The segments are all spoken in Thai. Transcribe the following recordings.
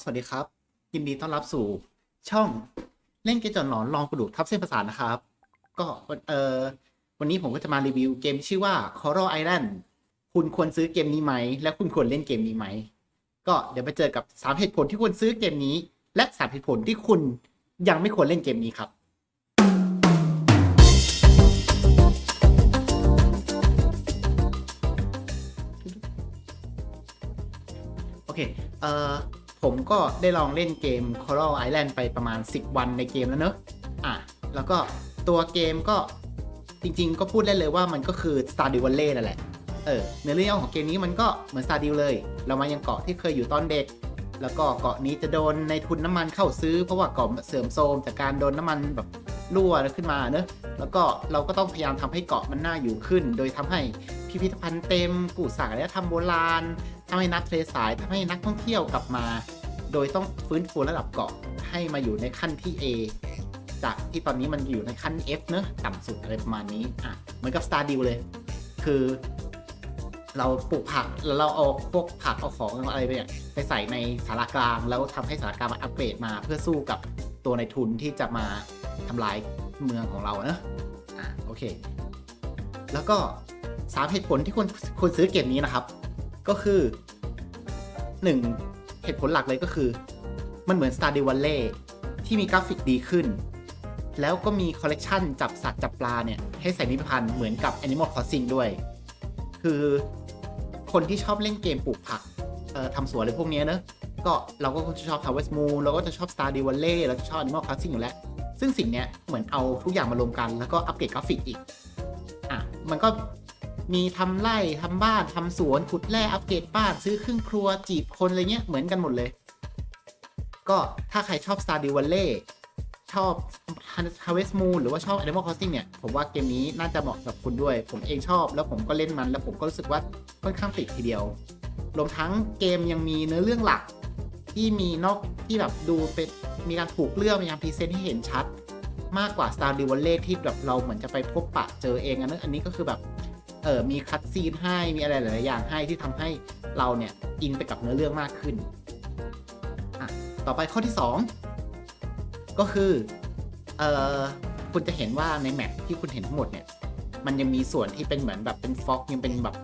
สวัสดีครับ ยินดีต้อนรับสู่ช่องเล่นเกมจนหลอนลองกระดูกทับเส้นประสาทนะครับ ก็เออวันนี้ผมก็จะมารีวิวเกมชื่อว่า Coral Island คุณควรซื้อเกมนี้ไหม และคุณควรเล่นเกมนี้ไหม ก็เดี๋ยวไปเจอกับ 3 เหตุผลที่ควรซื้อเกมนี้ และ 3 เหตุผลที่คุณยังไม่ควรเล่นเกมนี้ครับโอเคเอ่อ ผมก็ได้ลองเล่นเกม Coral Island ไปประมาณ 10 วันในเกมแล้วเนอะอะ แล้วก็ตัวเกมก็จริงๆ ก็พูดได้เลยว่ามันก็คือ Stardew Valley นั่นแหละ เออเนื้อเรื่องของเกมนี้มันก็เหมือน Stardew เลย เรามายังเกาะที่เคยอยู่ตอนเด็ก แล้วก็เกาะนี้จะโดนในทุนน้ำมันเข้าซื้อ เพราะว่าเกาะเสื่อมโทรมจากการโดนน้ำมันแบบรั่วขึ้นมาเนอะ แล้วก็เราก็ต้องพยายามทำให้เกาะมันน่าอยู่ขึ้น โดยทำให้พิพิธภัณฑ์เต็มกู่สากและทำโบราณทำให้นักทะเลสายทำให้นักท่องเที่ยวกลับมา โดยต้องฟื้นฟูระดับเกาะให้มาอยู่ในขั้นที่ A จากที่ตอนนี้มันอยู่ในขั้น F เนอะต่ำสุดอะไรประมาณนี้อะเหมือนกับ Stardew เลย คือ เราปลูกผักแล้วเราเอาพวกผักเอาของอะไรไปเนี่ยไปใส่ในสารากลาง แล้วทำให้สารากลางมันอัปเกรดมาเพื่อสู้กับตัวในทุนที่จะมาทำลาย เมืองของเราเนอะอะโอเค แล้วก็สามเหตุผลที่คนคนซื้อเกมนี้นะครับ ก็คือหนึ่งเหตุผลหลักเลยก็คือ มันเหมือน Stardew Valley ที่มีกราฟิกดีขึ้น แล้วก็มีคอลเลกชันจับสัตว์จับปลาเนี่ย ให้ใส่นิพพานธ์เหมือนกับ Animal Crossing ด้วย คือคนที่ชอบเล่นเกมปลูกผักเอ่อทำสวนอะไรพวกเนี้ยเนอะก็เราก็จะชอบ Harvest Moon เราก็จะชอบ Stardew Valley เราจะชอบ Animal Crossing อยู่แล้ว ซึ่งสิ่งเนี้ยเหมือนเอาทุกอย่างมารวมกัน แล้วก็อัปเกรดกราฟิกอีก อะ มันก็มีทำไร่ทำบ้านทำสวนขุดแร่อัปเกรดบ้านซื้อเครื่องครัวจีบคนอะไรเงี้ยเหมือนกันหมดเลย ก็ถ้าใครชอบ Stardew Valley ชอบ Harvest Moon หรือว่าชอบ Animal Crossing เนี่ย ผมว่าเกมนี้น่าจะเหมาะสำหรับคุณด้วย ผมเองชอบแล้วผมก็เล่นมัน แล้วผมก็รู้สึกว่าค่อนข้างติดทีเดียว รวมทั้งเกมยังมีเนื้อเรื่องหลัก ที่มีนอกที่แบบดูเป็นมีการผูกเรื่องมีการพรีเซนต์ให้เห็นชัด มากกว่า Stardew Valley ที่แบบเราเหมือนจะไปพบปะเจอเองอันนั้นอันนี้ก็คือแบบเออมีคัดซีนให้มีอะไรหลาย ๆ อย่างให้ที่ทำให้เราเนี่ยอินไปกับเนื้อเรื่องมากขึ้นอะต่อไปข้อที่ 2 ก็คือเออคุณจะเห็นว่าในแมปที่คุณเห็นทั้งหมดเนี่ยมันยังมีส่วนที่เป็นเหมือนแบบเป็นฟอกยังเป็นแบบ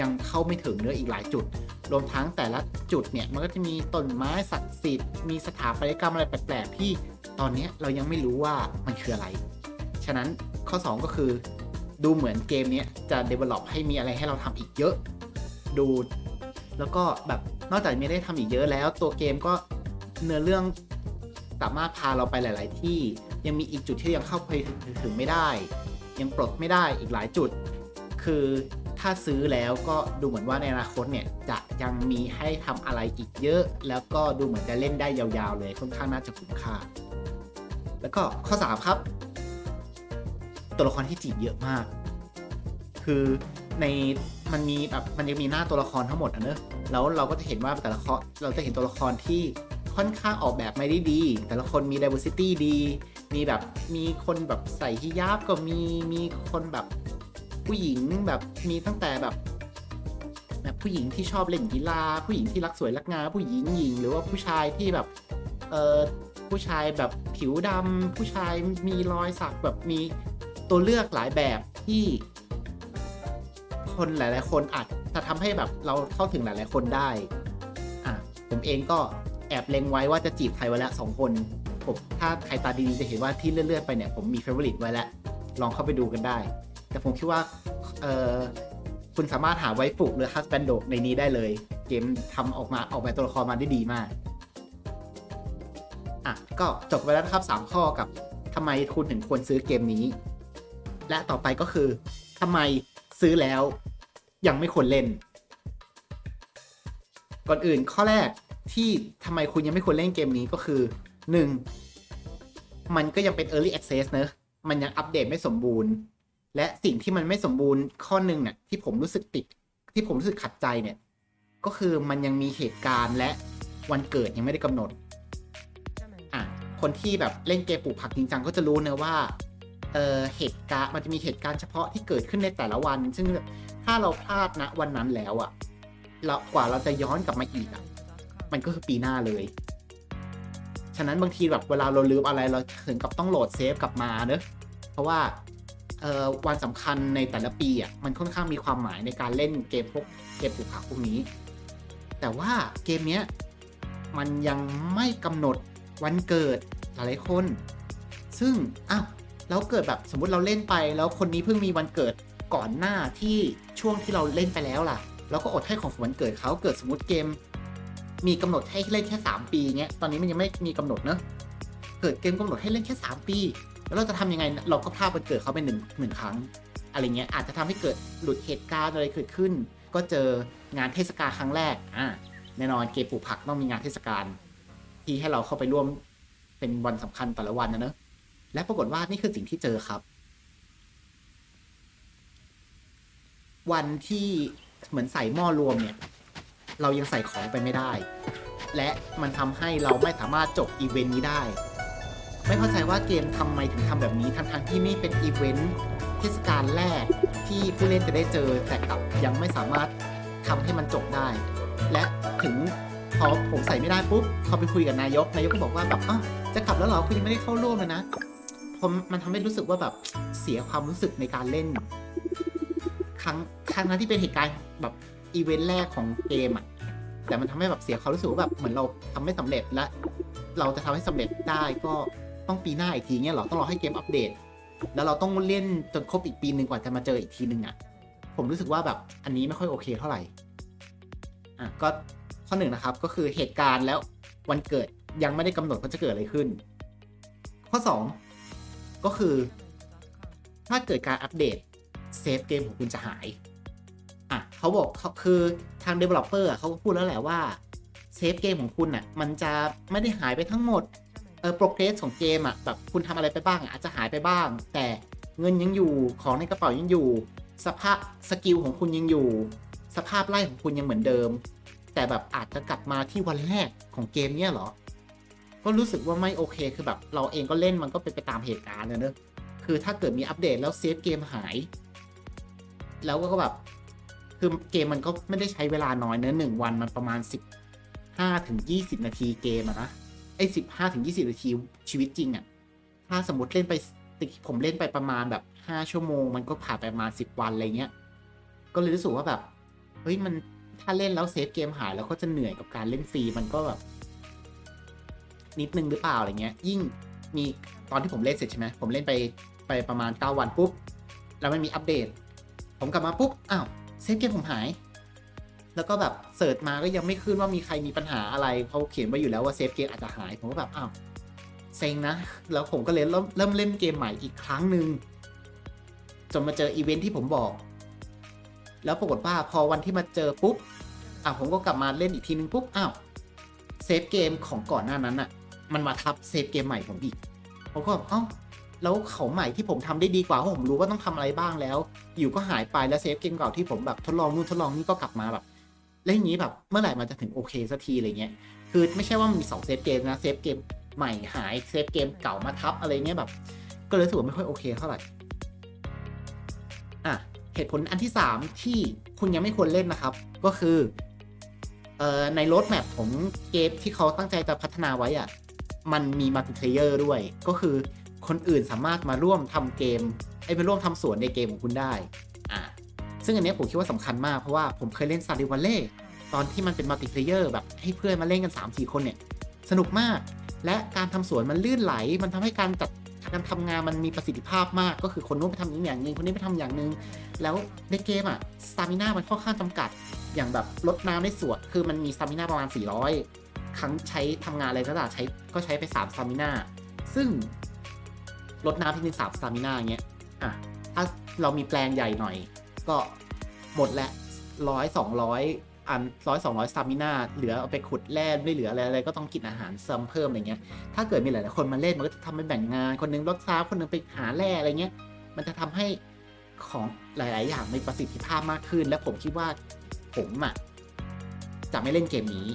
ยังเข้าไม่ถึงเนื้ออีกหลายจุด รวมทั้งแต่ละจุดเนี่ยมันก็จะมีต้นไม้ศักดิ์สิทธิ์มีสถาปัตยกรรมอะไรแปลกๆที่ตอนนี้เรายังไม่รู้ว่ามันคืออะไร ฉะนั้นข้อ 2 ก็คือ ดูเหมือนเกมนี้จะ develop ให้มีอะไรให้เราทำอีกเยอะ ดู แล้วก็แบบนอกจากไมีได้ทำอีกเยอะแล้ว ตัวเกมก็เนื้อเรื่องสามารถพาเราไปหลาย ๆ ที่ยังมีอีกจุดที่ยังเข้าไปถึงไม่ได้ ยังปลดไม่ได้อีกหลายจุด คือ ถ้าซื้อแล้วก็ดูเหมือนว่าในอนาคตเนี่ยจะยังมีให้ทำอะไรอีกเยอะ แล้วก็ดูเหมือนจะเล่นได้ยาวๆเลยค่อนข้างน่าจะคุ้มค่า แล้วก็ข้อ 3 ครับ ตัวละครที่จีบเยอะมาก คือในมันมีแบบมันยังมีหน้าตัวละครทั้งหมดอะเนอะแล้วเราก็จะเห็นว่าแต่ละครเราจะเห็นตัวละครที่ค่อนข้างออกแบบไม่ได้ดี แต่ละคนมี diversity ดี มีแบบมีคนแบบใส่ฮิญาบก็มี มีคนแบบ ผู้หญิงแบบมีตั้งแต่แบบ แบบผู้หญิงที่ชอบเล่นกีฬา ผู้หญิงที่รักสวยรักงามผู้หญิงหญิง หรือว่าผู้ชายที่แบบเออผู้ชายแบบผิวดำผู้ชายมีรอยสักแบบมีตัวเลือกหลายแบบที่คนหลาย ๆ คนอาจจะทำให้แบบเราเข้าถึงหลาย ๆ คนได้อะผมเองก็แอบเล็งไว้ว่าจะจีบใครไว้แล้วสองคนผมถ้าใครตาดีๆจะเห็นว่าที่เลื่อนๆไปเนี่ยผมมีเฟเวอร์ลิตไว้แล้ว ลองเข้าไปดูกันได้ แต่ผมคิดว่าเออคุณสามารถหาไว้ฟุกหรือฮัสแบนโดในนี้ได้เลย เกมทำออกมาออกแบบตัวละครมาได้ดีมากอะก็จบไปแล้วนะครับ 3 ข้อกับทำไมคุณถึงควรซื้อเกมนี้ และต่อไปก็คือทำไมซื้อแล้วยังไม่ควรเล่น ก่อนอื่นข้อแรกที่ทำไมคุณยังไม่ควรเล่นเกมนี้ก็คือ 1. มันก็ยังเป็น Early Access เนอะมันยังอัปเดตไม่สมบูรณ์ และสิ่งที่มันไม่สมบูรณ์ข้อหนึ่งเนี่ยที่ผมรู้สึกติด ที่ผมรู้สึกขัดใจเนี่ย ก็คือมันยังมีเหตุการณ์และวันเกิดยังไม่ได้กำหนดอะคนที่แบบเล่นเกมปลูกผักจริงจังก็จะรู้เนะว่าเออเหตุการณ์มันจะมีเหตุการณ์เฉพาะที่เกิดขึ้นในแต่ละวัน ซึ่งแบบถ้าเราพลาดนะวันนั้นแล้วอะเรากว่าเราจะย้อนกลับมาอีกอะมันก็คือปีหน้าเลย ฉะนั้นบางทีแบบเวลาเราลืมอะไรเราถึงกับต้องโหลดเซฟกลับมาเนอะเพราะว่า วันสำคัญในแต่ละปีอะมันค่อนข้างมีความหมายในการเล่นเกมพวกเกมปลูกผักพวกนี้ แต่ว่าเกมเนี้ยมันยังไม่กำหนดวันเกิดหลายๆคน ซึ่งอ้าวแล้วเกิดแบบสมมุติเราเล่นไป แล้วคนนี้เพิ่งมีวันเกิดก่อนหน้าที่ช่วงที่เราเล่นไปแล้วล่ะเราก็อดให้ของวันเกิดเขาเกิดสมมติเกม มีกำหนดให้เล่นแค่ 3 ปีเงี้ยตอนนี้มันยังไม่มีกำหนดเนอะเกิดเกมกำหนดให้เล่นแค่ 3 ปี แล้วเราจะทำยังไงเราก็พลาดวันเกิดเขาไปหนึ่งหนึ่งครั้ง อะไรเงี้ยอาจจะทำให้เกิดหลุดเหตุการณ์อะไรเกิดขึ้น ก็เจองานเทศกาลครั้งแรกอ่าแน่นอนเกมปลูกผักต้องมีงานเทศกาลที่ให้เราเข้าไปร่วมเป็นวันสำคัญแต่ละวันนะเนอะและปรากฏว่านี่คือสิ่งที่เจอครับ วันที่เหมือนใส่หม้อรวมเนี่ย เรายังใส่ของไปไม่ได้ และมันทำให้เราไม่สามารถจบอีเวนต์นี้ได้ ไม่เข้าใจว่าเกมทำไมถึงทำแบบนี้ทั้งๆที่นี่เป็นอีเวนต์เทศกาลแรกที่ผู้เล่นจะได้เจอแต่กลับยังไม่สามารถทำให้มันจบได้ และถึงพอผมใส่ไม่ได้ปุ๊บพอไปคุยกับนายก นายกก็บอกว่าแบบอ้าวจะกลับแล้วเหรอคุณยังไม่ได้เข้าร่วมเลยนะผมมันทำให้รู้สึกว่าแบบเสียความรู้สึกในการเล่น ครั้งครั้งนั้นที่เป็นเหตุการณ์แบบอีเวนต์แรกของเกมอะแต่มันทำให้แบบเสียความรู้สึกว่าแบบเหมือนเราทำไม่สำเร็จและ เราจะทำให้สำเร็จได้ก็ ต้องปีหน้าอีกทีเงี้ยเหรอต้องรอให้เกมอัปเดต แล้วเราต้องเล่นจนครบอีกปีหนึ่งกว่าจะมาเจออีกทีหนึ่งอะ ผมรู้สึกว่าแบบอันนี้ไม่ค่อยโอเคเท่าไหร่อะก็ข้อหนึ่งนะครับก็คือเหตุการณ์แล้ววันเกิดยังไม่ได้กำหนดว่าจะเกิดอะไรขึ้น ข้อสองก็คือ ถ้าเกิดการอัปเดตเซฟเกมของคุณจะหายอะเขาบอกเขาคือทาง Developer อะเขาก็พูดแล้วแหละว่าเซฟเกมของคุณอะมันจะไม่ได้หายไปทั้งหมด เออโปรเกรสของเกมอะแบบคุณทำอะไรไปบ้างอาจจะหายไปบ้าง แต่เงินยังอยู่ของในกระเป๋ายังอยู่ สภาพสกิลของคุณยังอยู่ สภาพไล่ของคุณยังเหมือนเดิม แต่แบบอาจจะกลับมาที่วันแรกของเกมเนี่ยเหรอ ก็รู้สึกว่าไม่โอเคคือแบบเราเองก็เล่นมันก็เป็นไปตามเหตุการณ์นะเนอะคือถ้าเกิดมีอัปเดตแล้วเซฟเกมหาย แล้วก็แบบคือเกมมันก็ไม่ได้ใช้เวลาน้อยเนอะหนึ่งวันมันประมาณสิบห้าถึงยี่สิบนาทีเกมอะนะ ไอ้สิบห้าถึงยี่สิบนาทีชีวิตจริงอะถ้าสมมติเล่นไปผมเล่นไปประมาณแบบห้าชั่วโมง มันก็ผ่านไปประมาณสิบวันอะไรเงี้ย ก็เลยรู้สึกว่าแบบ เฮ้ยมันถ้าเล่นแล้วเซฟเกมหายแล้วก็จะเหนื่อยกับการเล่นฟรีมันก็แบบ นิดนึงหรือเปล่าอะไรเงี้ย ยิ่งมีตอนที่ผมเล่นเสร็จใช่ไหมผมเล่นไปไปประมาณ9วันปุ๊บ แล้วมันมีอัปเดต ผมกลับมาปุ๊บ อ้าวเซฟเกมผมหาย แล้วก็แบบเสิร์ชมาก็ยังไม่ขึ้นว่ามีใครมีปัญหาอะไรเขาเขียนไว้อยู่แล้วว่าเซฟเกมอาจจะหาย ผมก็แบบอ้าวเซ็งนะ แล้วผมก็เลยเริ่มเริ่มเล่นเกมใหม่อีกครั้งหนึ่งจนมาเจออีเวนท์ที่ผมบอก แล้วปรากฏว่าพอวันที่มาเจอปุ๊บอะผมก็กลับมาเล่นอีกทีนึงปุ๊บอ้าวเซฟเกมของก่อนหน้านั้นอะมันมาทับเซฟเกมใหม่ผมอีกผมก็แบบเอ้าแล้วเขาใหม่ที่ผมทำได้ดีกว่าเพราะผมรู้ว่าต้องทำอะไรบ้างแล้ว อยู่ก็หายไปแล้วเซฟเกมเก่าที่ผมแบบทดลองนู่นทดลองนี่ก็กลับมาแบบ แล้วอย่างนี้แบบเมื่อไหร่มันจะถึงโอเคสักทีอะไรเงี้ยคือไม่ใช่ว่ามันมีสองเซฟเกมนะเซฟเกมใหม่หายเซฟเกมเก่ามาทับอะไรเงี้ยแบบ ก็เลยรู้สึกว่าไม่ค่อยโอเคเท่าไหร่อะเหตุผลอันที่ 3 ที่คุณยังไม่ควรเล่นนะครับ ก็คือเอ่อในรดแมพของเกมที่เขาตั้งใจจะพัฒนาไว้อะมันมีมัลติเพลเยอร์ด้วย ก็คือคนอื่นสามารถมาร่วมทำเกมไอ้ยมาร่วมทำสวนในเกมของคุณได้ ซึ่งอันนี้ผมคิดว่าสำคัญมากเพราะว่าผมเคยเล่นซาริวัลเล่ตอนที่มันเป็นมัลติเพลเยอร์แบบให้เพื่อนมาเล่นกัน 3-4 คนเนี่ย สนุกมาก และการทำสวนมันลื่นไหล มันทำให้การจัดการทำงานมันมีประสิทธิภาพมาก ก็คือคนนู้นไปทำอย่างนึ่งคนนี้ไปทำอย่างนึง แล้วในเกมอะสตามิน่ามันค่อนข้างจำกัด อย่างแบบลดน้ำในสวนคือมันมีสตามิน่าประมาณ 400 ครั้งใช้ทำงานอะไรก็ได้ใช้ก็ใช้ไป3สตามิน่าซึ่งลดน้ำที่หนึ่งสามสตามิน่าเงี้ยอะถ้าเรามีแปลงใหญ่หน่อย ก็หมดละร้อยสองร้อยอันร้อยสองร้อยสตามินาเหลือเอาไปขุดแร่ไม่เหลืออะไรอะไรก็ต้องกินอาหารเสริมเพิ่มอะไรเงี้ย ถ้าเกิดมีหลายๆคนมาเล่นมันก็จะทำให้แบ่งงาน คนหนึงลดซ้าคนหนึงไปหาแร่อะไรเงี้ย มันจะทำให้ของหลาย ๆ อย่างมีประสิทธิภาพมากขึ้น และผมคิดว่าผมอะจะไม่เล่นเกมนี้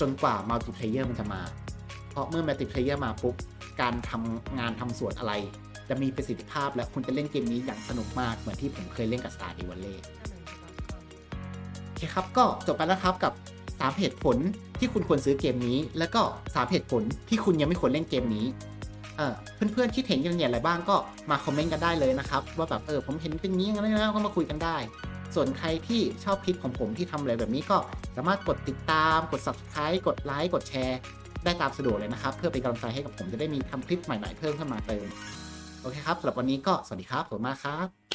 จนกว่ามัลติเพลเยอร์มันจะมา เพราะเมื่อมัลติเพลเยอร์มาปุ๊บการทำงานทำสวนอะไร จะมีประสิทธิภาพและคุณจะเล่นเกมนี้อย่างสนุกมากเหมือนที่ผมเคยเล่นกับ Star d e v a l l e โอเคครับก็จบไปแล้วครับกับ 3 เหตุผลที่คุณควรซื้อเกมนี้ แล้วก็ 3 เหตุผลที่คุณยังไม่ควรเล่นเกมนี้เออเพื่อนๆคิดเห็นกันอย่างไรบ้างก็มาคอมเมนต์กันได้เลยนะครับ ว่าแบบเออผมเห็นเป็นอย่างนี้กันแล้วก็มาคุยกันได้ ส่วนใครที่ชอบคลิปของผมที่ทำอะไรแบบนี้ก็สามารถกดติดตาม กด subscribe กดไลค์กดแชร์ได้ตามสะดวกเลยนะครับ เพื่อเป็นกำลังใจให้กับผมจะได้มีทำคลิปใหม่ๆเพิ่มขึ้นมาเติม โอเคครับสำหรับวันนี้ก็สวัสดีครับผมมากครับ